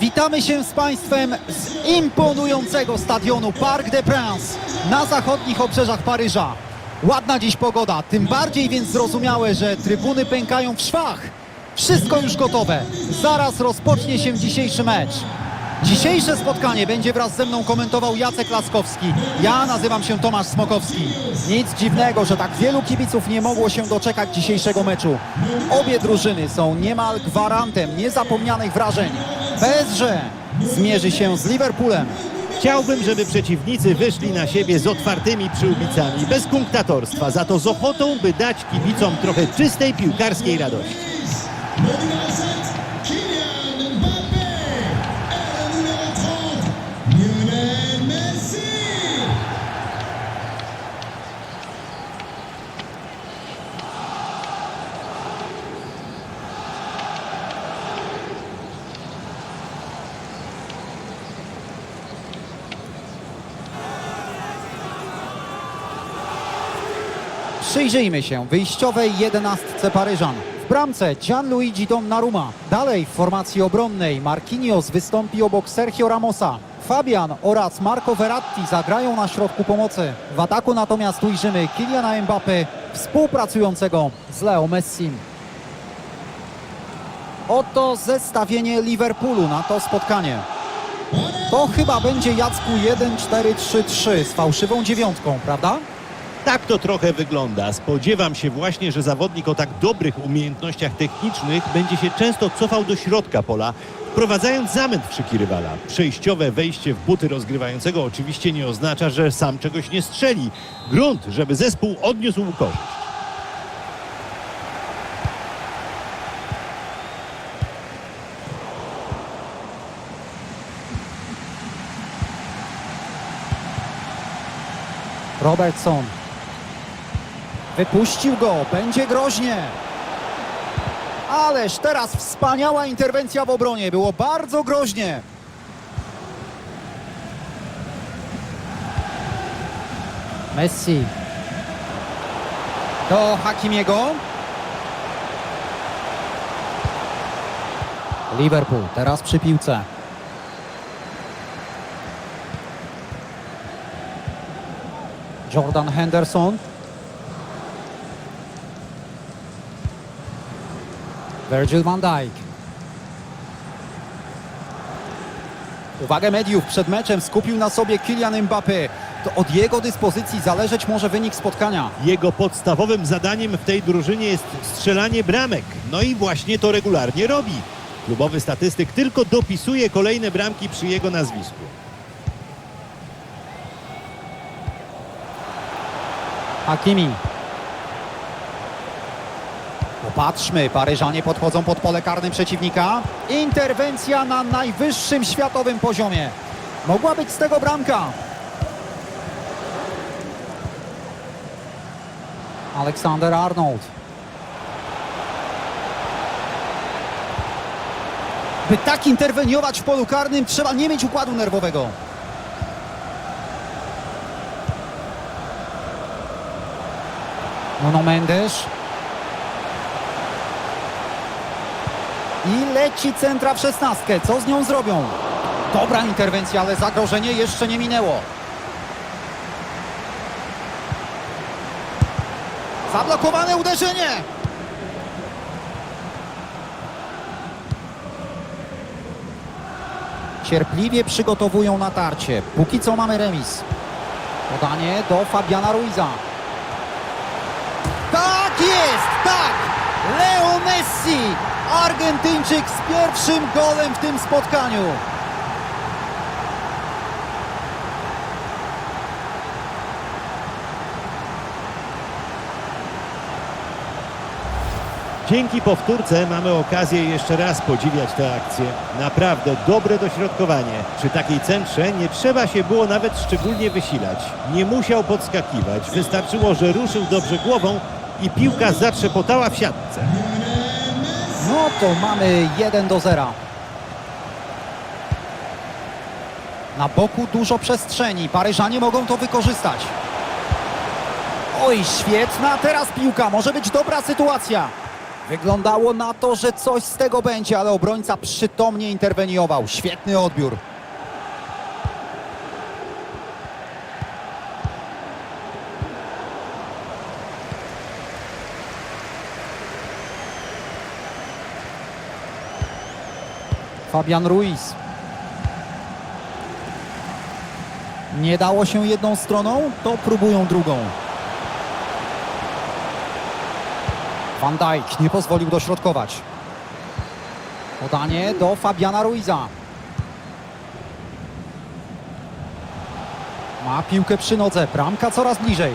Witamy się z Państwem z imponującego stadionu Parc des Princes na zachodnich obrzeżach Paryża. Ładna dziś pogoda, tym bardziej więc zrozumiałe, że trybuny pękają w szwach. Wszystko już gotowe. Zaraz rozpocznie się dzisiejszy mecz. Dzisiejsze spotkanie będzie wraz ze mną komentował Jacek Laskowski. Ja nazywam się Tomasz Smokowski. Nic dziwnego, że tak wielu kibiców nie mogło się doczekać dzisiejszego meczu. Obie drużyny są niemal gwarantem niezapomnianych wrażeń. Bezże zmierzy się z Liverpoolem. Chciałbym, żeby przeciwnicy wyszli na siebie z otwartymi przyłbicami, bez kunktatorstwa, za to z ochotą, by dać kibicom trochę czystej piłkarskiej radości. Przyjrzyjmy się wyjściowej jedenastce Paryżan. W bramce Gianluigi Donnarumma. Dalej w formacji obronnej Marquinhos wystąpi obok Sergio Ramosa. Fabian oraz Marco Verratti zagrają na środku pomocy. W ataku natomiast ujrzymy Kyliana Mbappé współpracującego z Leo Messim. Oto zestawienie Liverpoolu na to spotkanie. To chyba będzie Jacku 1-4-3-3 z fałszywą dziewiątką, prawda? Tak to trochę wygląda. Spodziewam się właśnie, że zawodnik o tak dobrych umiejętnościach technicznych będzie się często cofał do środka pola, wprowadzając zamęt w szyki rywala. Przejściowe wejście w buty rozgrywającego oczywiście nie oznacza, że sam czegoś nie strzeli. Grunt, żeby zespół odniósł korzyść. Robertson. Wypuścił go, będzie groźnie. Ależ teraz wspaniała interwencja w obronie, było bardzo groźnie. Messi. Do Hakimiego. Liverpool teraz przy piłce. Jordan Henderson. Virgil van Dijk. Uwagę mediów przed meczem skupił na sobie Kylian Mbappé. To od jego dyspozycji zależeć może wynik spotkania. Jego podstawowym zadaniem w tej drużynie jest strzelanie bramek. No i właśnie to regularnie robi. Klubowy statystyk tylko dopisuje kolejne bramki przy jego nazwisku. Hakimi. Popatrzmy, Paryżanie podchodzą pod pole karne przeciwnika. Interwencja na najwyższym światowym poziomie. Mogła być z tego bramka. Aleksander Arnold. By tak interweniować w polu karnym, trzeba nie mieć układu nerwowego. Nuno Mendes. I leci centra w szesnastkę. Co z nią zrobią? Dobra interwencja, ale zagrożenie jeszcze nie minęło. Zablokowane uderzenie! Cierpliwie przygotowują natarcie. Póki co mamy remis. Podanie do Fabiana Ruiza. Tak jest, tak! Leo Messi, Argentyńczyk z pierwszym golem w tym spotkaniu. Dzięki powtórce mamy okazję jeszcze raz podziwiać tę akcję. Naprawdę dobre dośrodkowanie. Przy takiej centrze nie trzeba się było nawet szczególnie wysilać. Nie musiał podskakiwać. Wystarczyło, że ruszył dobrze głową i piłka zatrzepotała w siatce. No to mamy 1 do 0. Na boku dużo przestrzeni. Paryżanie mogą to wykorzystać. Oj, świetna teraz piłka. Może być dobra sytuacja. Wyglądało na to, że coś z tego będzie, ale obrońca przytomnie interweniował. Świetny odbiór. Fabian Ruiz. Nie dało się jedną stroną, to próbują drugą. Van Dijk nie pozwolił dośrodkować. Podanie do Fabiana Ruiza. Ma piłkę przy nodze, bramka coraz bliżej.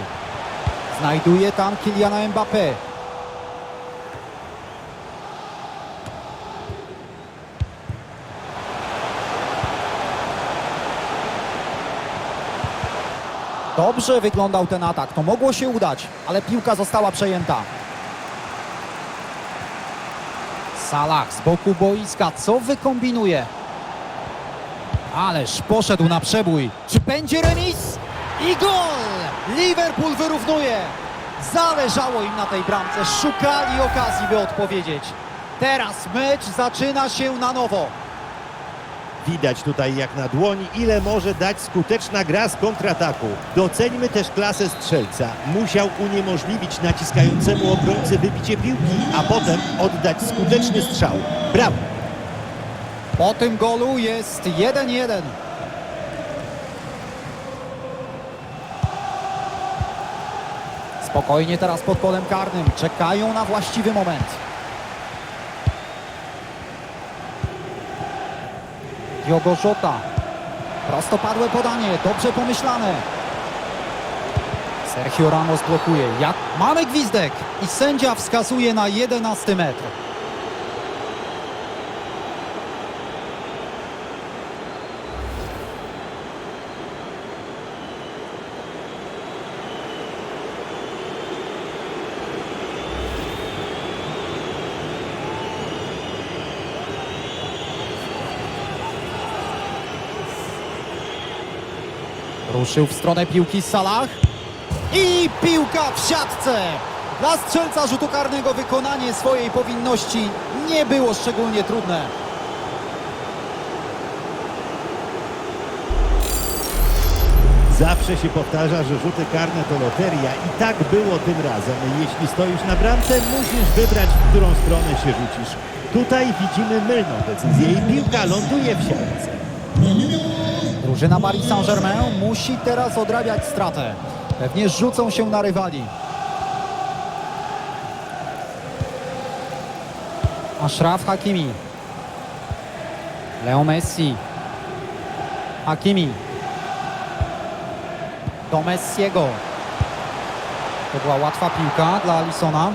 Znajduje tam Kyliana Mbappé. Dobrze wyglądał ten atak, to mogło się udać, ale piłka została przejęta. Salah z boku boiska, co wykombinuje? Ależ poszedł na przebój. Czy będzie remis? I gol! Liverpool wyrównuje. Zależało im na tej bramce, szukali okazji, by odpowiedzieć. Teraz mecz zaczyna się na nowo. Widać tutaj jak na dłoni, ile może dać skuteczna gra z kontrataku. Doceńmy też klasę strzelca. Musiał uniemożliwić naciskającemu obrońcy wybicie piłki, a potem oddać skuteczny strzał. Brawo! Po tym golu jest 1-1. Spokojnie teraz pod polem karnym. Czekają na właściwy moment. Diogo Jota. Prostopadłe podanie, dobrze pomyślane. Sergio Ramos blokuje. Jak? Mamy gwizdek i sędzia wskazuje na 11 metr. Ruszył w stronę piłki Salah. I piłka w siatce. Dla strzelca rzutu karnego wykonanie swojej powinności nie było szczególnie trudne. Zawsze się powtarza, że rzuty karne to loteria i tak było tym razem. Jeśli stoisz na bramce, musisz wybrać, w którą stronę się rzucisz. Tutaj widzimy mylną decyzję i piłka ląduje w siatce. Drużyna Paris Saint-Germain musi teraz odrabiać stratę. Pewnie rzucą się na rywali. Ashraf Hakimi. Leo Messi. Hakimi. Do Messiego. To była łatwa piłka dla Alisona.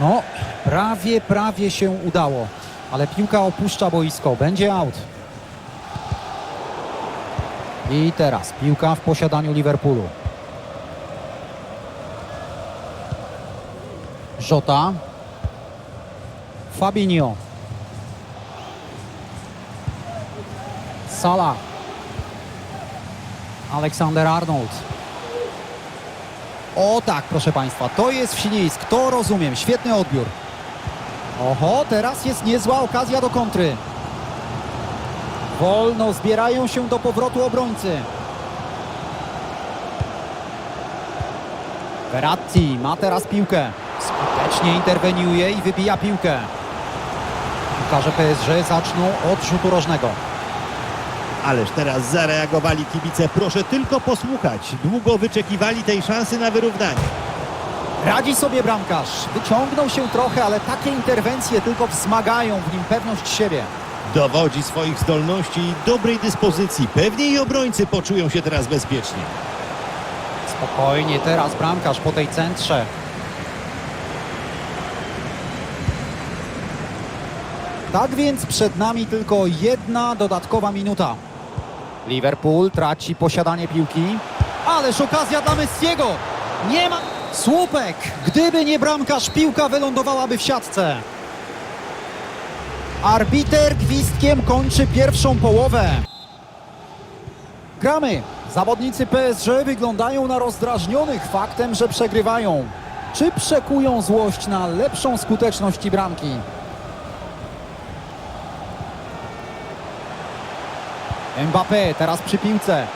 No, prawie, prawie się udało. Ale piłka opuszcza boisko. Będzie out. I teraz piłka w posiadaniu Liverpoolu. Jota. Fabinho. Salah. Aleksander Arnold. O tak, proszę Państwa, to jest wślizg, to rozumiem, świetny odbiór. Oho, teraz jest niezła okazja do kontry. Wolno zbierają się do powrotu obrońcy. Verratti ma teraz piłkę. Skutecznie interweniuje i wybija piłkę. Piłkarze PSG zaczną od rzutu rożnego. Ależ teraz zareagowali kibice. Proszę tylko posłuchać. Długo wyczekiwali tej szansy na wyrównanie. Radzi sobie bramkarz. Wyciągnął się trochę, ale takie interwencje tylko wzmagają w nim pewność siebie. Dowodzi swoich zdolności i dobrej dyspozycji. Pewnie i obrońcy poczują się teraz bezpiecznie. Spokojnie teraz bramkarz po tej centrze. Tak więc przed nami tylko jedna dodatkowa minuta. Liverpool traci posiadanie piłki. Ależ okazja dla Messiego. Nie ma... Słupek! Gdyby nie bramkarz, piłka wylądowałaby w siatce. Arbiter gwizdkiem kończy pierwszą połowę. Gramy. Zawodnicy PSG wyglądają na rozdrażnionych faktem, że przegrywają. Czy przekują złość na lepszą skuteczność bramki? Mbappé teraz przy piłce.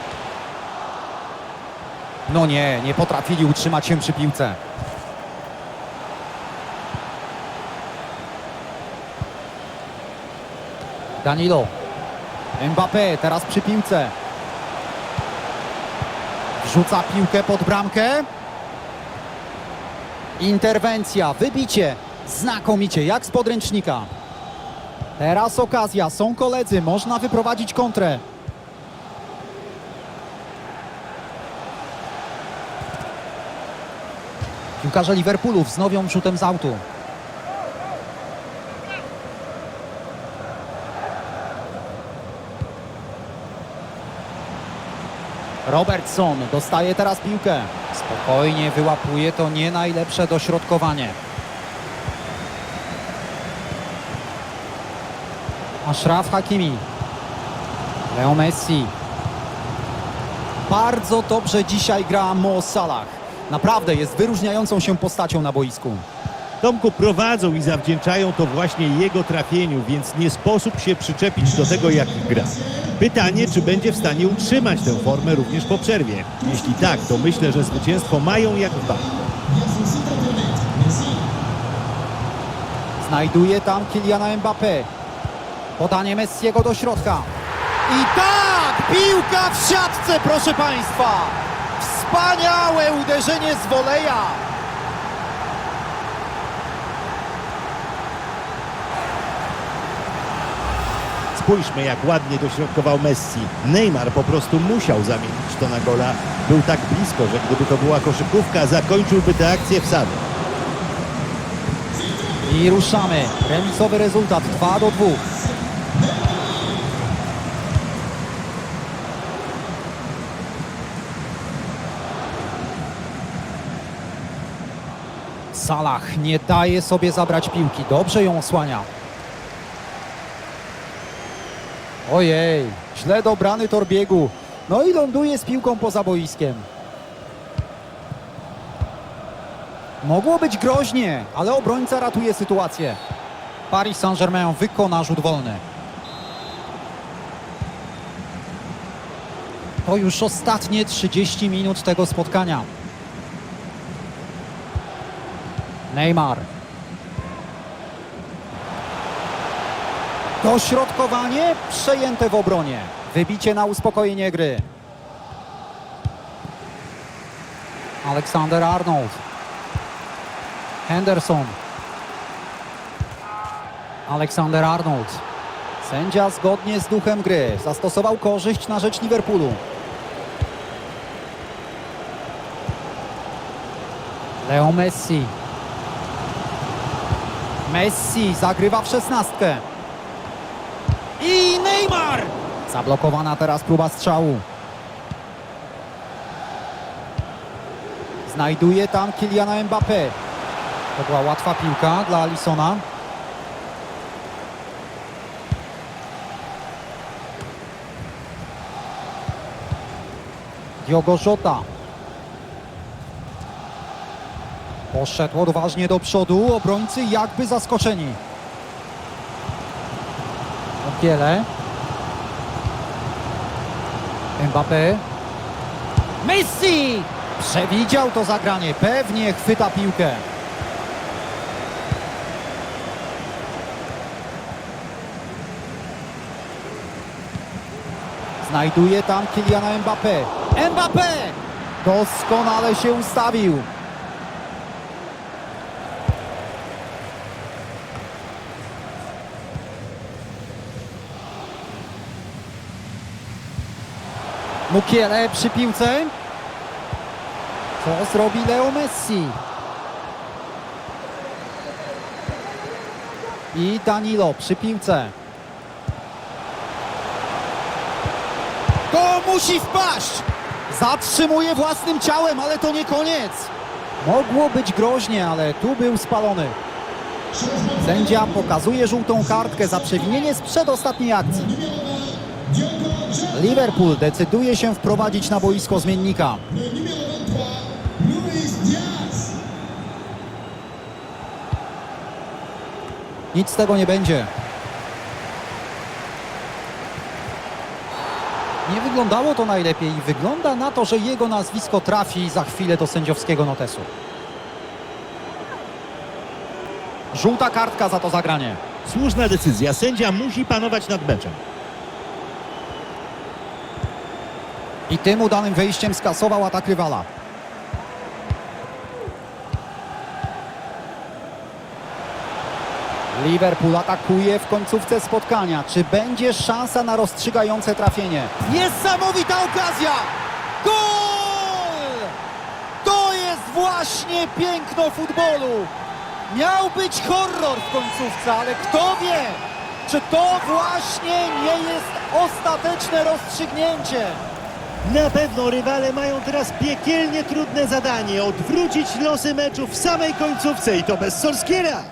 No nie, nie potrafili utrzymać się przy piłce. Danilo. Mbappé teraz przy piłce. Wrzuca piłkę pod bramkę. Interwencja, wybicie. Znakomicie, jak z podręcznika. Teraz okazja, są koledzy, można wyprowadzić kontrę. Piłkarze Liverpoolu wznowią rzutem z autu. Robertson dostaje teraz piłkę. Spokojnie wyłapuje to nie najlepsze dośrodkowanie. Ashraf Hakimi. Leo Messi. Bardzo dobrze dzisiaj gra Mo Salah. Naprawdę jest wyróżniającą się postacią na boisku. Tomku prowadzą i zawdzięczają to właśnie jego trafieniu, więc nie sposób się przyczepić do tego, jak gra. Pytanie, czy będzie w stanie utrzymać tę formę również po przerwie. Jeśli tak, to myślę, że zwycięstwo mają jak banku. Znajduje tam Kyliana Mbappé. Podanie Messiego do środka. I tak! Piłka w siatce, proszę Państwa! Wspaniałe uderzenie z woleja! Spójrzmy, jak ładnie dośrodkował Messi. Neymar po prostu musiał zamienić to na gola. Był tak blisko, że gdyby to była koszykówka, zakończyłby tę akcję w sadze. I ruszamy. Remisowy rezultat 2 do 2. Salah nie daje sobie zabrać piłki. Dobrze ją osłania. Ojej, źle dobrany tor biegu. No i ląduje z piłką poza boiskiem. Mogło być groźnie, ale obrońca ratuje sytuację. Paris Saint-Germain wykona rzut wolny. To już ostatnie 30 minut tego spotkania. Neymar. Dośrodkowanie przejęte w obronie. Wybicie na uspokojenie gry. Aleksander Arnold. Henderson. Aleksander Arnold. Sędzia zgodnie z duchem gry zastosował korzyść na rzecz Liverpoolu. Leo Messi. Messi zagrywa w szesnastkę. I Neymar! Zablokowana teraz próba strzału. Znajduje tam Kyliana Mbappé. To była łatwa piłka dla Alisona. Diogo Jota. Poszedł odważnie do przodu, obrońcy jakby zaskoczeni. Okiele. Mbappé. Messi! Przewidział to zagranie, pewnie chwyta piłkę. Znajduje tam Kyliana Mbappé. Mbappé! Doskonale się ustawił. Mukiele przy piłce. Co zrobi Leo Messi? I Danilo przy piłce. To musi wpaść! Zatrzymuje własnym ciałem, ale to nie koniec. Mogło być groźnie, ale tu był spalony. Sędzia pokazuje żółtą kartkę za przewinienie z przedostatniej akcji. Liverpool decyduje się wprowadzić na boisko zmiennika. Le numéro 23, Luis Diaz. Nic z tego nie będzie. Nie wyglądało to najlepiej wygląda na to, że jego nazwisko trafi za chwilę do sędziowskiego notesu. Żółta kartka za to zagranie. Słuszna decyzja. Sędzia musi panować nad meczem. I tym udanym wejściem skasował atak rywala. Liverpool atakuje w końcówce spotkania. Czy będzie szansa na rozstrzygające trafienie? Niesamowita okazja! Gol! To jest właśnie piękno futbolu! Miał być horror w końcówce, ale kto wie, czy to właśnie nie jest ostateczne rozstrzygnięcie? Na pewno rywale mają teraz piekielnie trudne zadanie odwrócić losy meczu w samej końcówce i to bez Solskiera.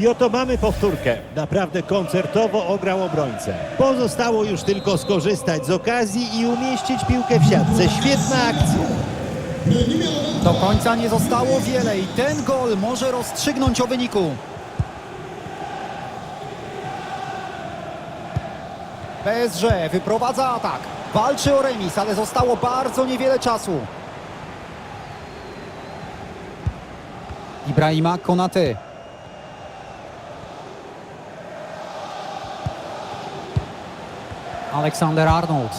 I oto mamy powtórkę. Naprawdę koncertowo ograł obrońcę. Pozostało już tylko skorzystać z okazji i umieścić piłkę w siatce. Świetna akcja. Le numéro 23, Do końca nie zostało wiele i ten gol może rozstrzygnąć o wyniku. PSG wyprowadza atak. Walczy o remis, ale zostało bardzo niewiele czasu. Ibrahima Konaty. Aleksander Arnold.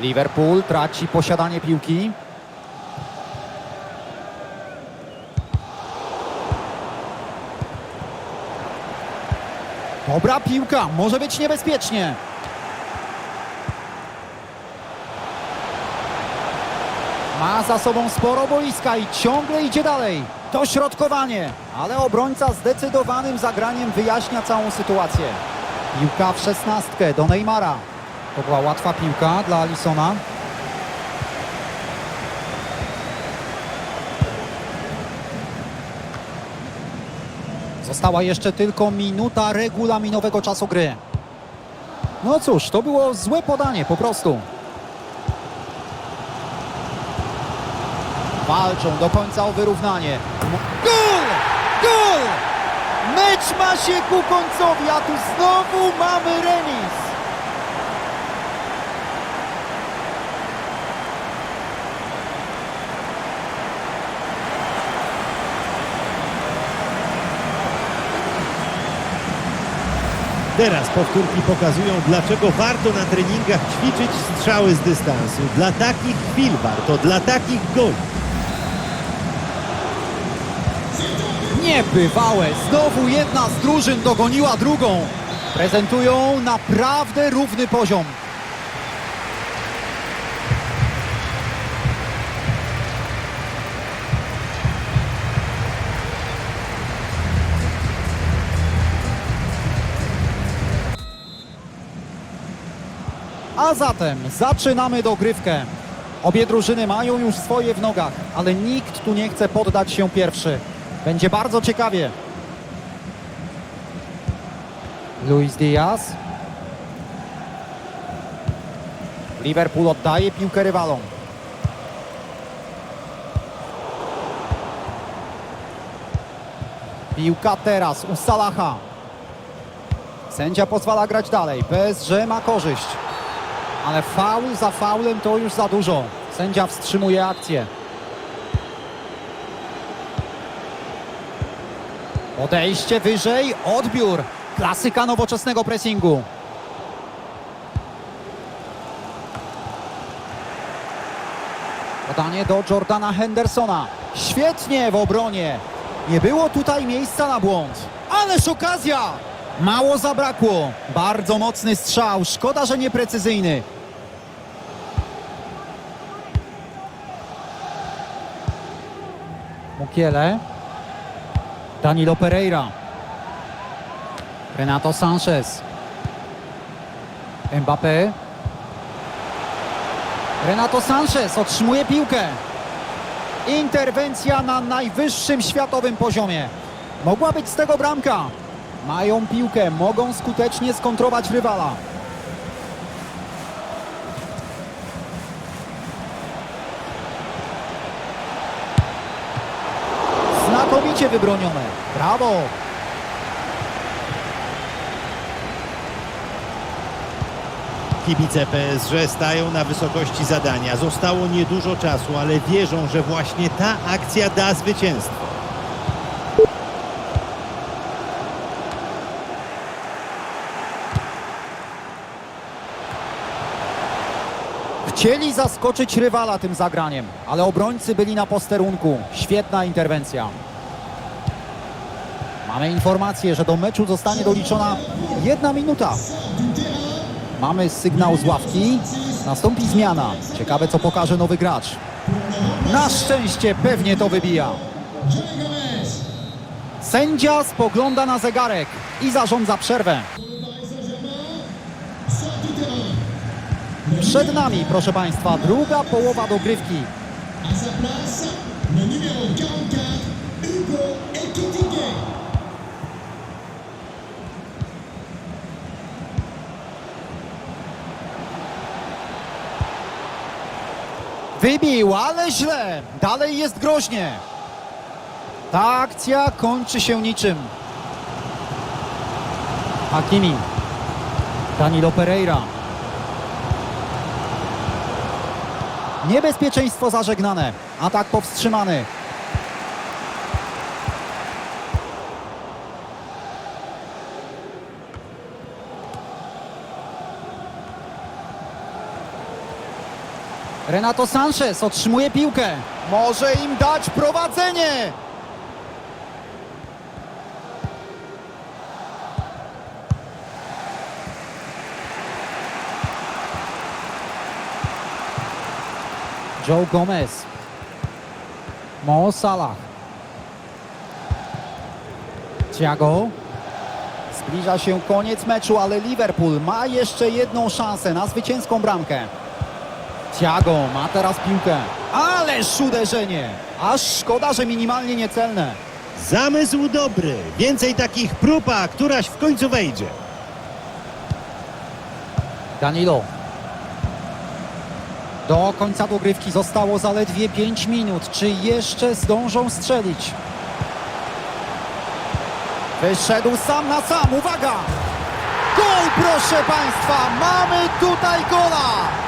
Liverpool traci posiadanie piłki. Dobra piłka, może być niebezpiecznie. Ma za sobą sporo boiska i ciągle idzie dalej. Dośrodkowanie, ale obrońca zdecydowanym zagraniem wyjaśnia całą sytuację. Piłka w szesnastkę do Neymara. To była łatwa piłka dla Alisona. Została jeszcze tylko minuta regulaminowego czasu gry. No cóż, to było złe podanie po prostu. Walczą do końca o wyrównanie. Gol! Gol! Mecz ma się ku końcowi, a tu znowu mamy remis. Teraz powtórki pokazują, dlaczego warto na treningach ćwiczyć strzały z dystansu. Dla takich chwil warto, dla takich goli. Niebywałe! Znowu jedna z drużyn dogoniła drugą. Prezentują naprawdę równy poziom. A zatem zaczynamy dogrywkę. Obie drużyny mają już swoje w nogach, ale nikt tu nie chce poddać się pierwszy. Będzie bardzo ciekawie. Luis Diaz. Liverpool oddaje piłkę rywalom. Piłka teraz u Salaha. Sędzia pozwala grać dalej. PSG ma korzyść. Ale faul za faulem to już za dużo. Sędzia wstrzymuje akcję. Podejście wyżej, odbiór. Klasyka nowoczesnego pressingu. Podanie do Jordana Hendersona. Świetnie w obronie. Nie było tutaj miejsca na błąd. Ależ okazja! Mało zabrakło. Bardzo mocny strzał. Szkoda, że nieprecyzyjny. Mukiele. Danilo Pereira. Renato Sanchez. Mbappé. Renato Sanchez otrzymuje piłkę. Interwencja na najwyższym światowym poziomie. Mogła być z tego bramka. Mają piłkę, mogą skutecznie skontrować rywala. Znakomicie wybronione. Brawo! Kibice PSG stają na wysokości zadania. Zostało niedużo czasu, ale wierzą, że właśnie ta akcja da zwycięstwo. Chcieli zaskoczyć rywala tym zagraniem, ale obrońcy byli na posterunku. Świetna interwencja. Mamy informację, że do meczu zostanie doliczona jedna minuta. Mamy sygnał z ławki. Nastąpi zmiana. Ciekawe, co pokaże nowy gracz. Na szczęście pewnie to wybija. Sędzia spogląda na zegarek i zarządza przerwę. Przed nami, proszę Państwa, druga połowa dogrywki. Wybił, ale źle. Dalej jest groźnie. Ta akcja kończy się niczym. Hakimi. Danilo Pereira. Niebezpieczeństwo zażegnane. Atak powstrzymany. Renato Sanchez otrzymuje piłkę. Może im dać prowadzenie. Joe Gomez. Mo Salah. Thiago. Zbliża się koniec meczu, ale Liverpool ma jeszcze jedną szansę na zwycięską bramkę. Thiago ma teraz piłkę. Ależ uderzenie! Aż szkoda, że minimalnie niecelne. Zamysł dobry. Więcej takich prób, a któraś w końcu wejdzie. Danilo. Do końca dogrywki zostało zaledwie 5 minut. Czy jeszcze zdążą strzelić? Wyszedł sam na sam. Uwaga! Gol, proszę Państwa! Mamy tutaj gola!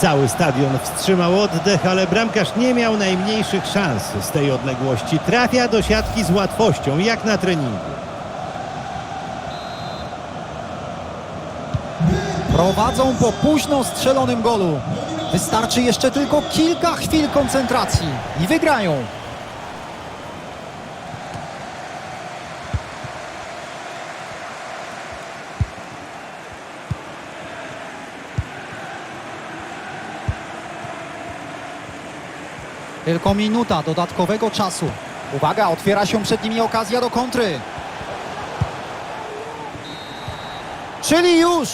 Cały stadion wstrzymał oddech, ale bramkarz nie miał najmniejszych szans z tej odległości. Trafia do siatki z łatwością, jak na treningu. Prowadzą po późno strzelonym golu. Wystarczy jeszcze tylko kilka chwil koncentracji i wygrają. Tylko minuta dodatkowego czasu. Uwaga, otwiera się przed nimi okazja do kontry. Czyli już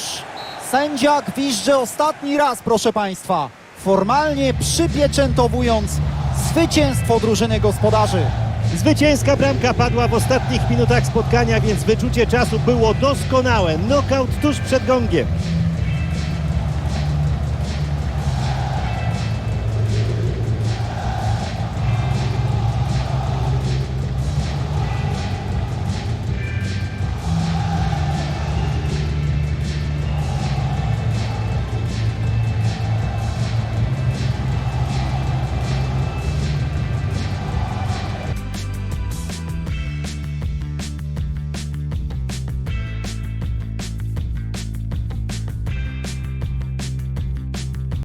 sędzia gwizdże ostatni raz, proszę Państwa, formalnie przypieczętowując zwycięstwo drużyny gospodarzy. Zwycięska bramka padła w ostatnich minutach spotkania, więc wyczucie czasu było doskonałe. Knockout tuż przed gongiem.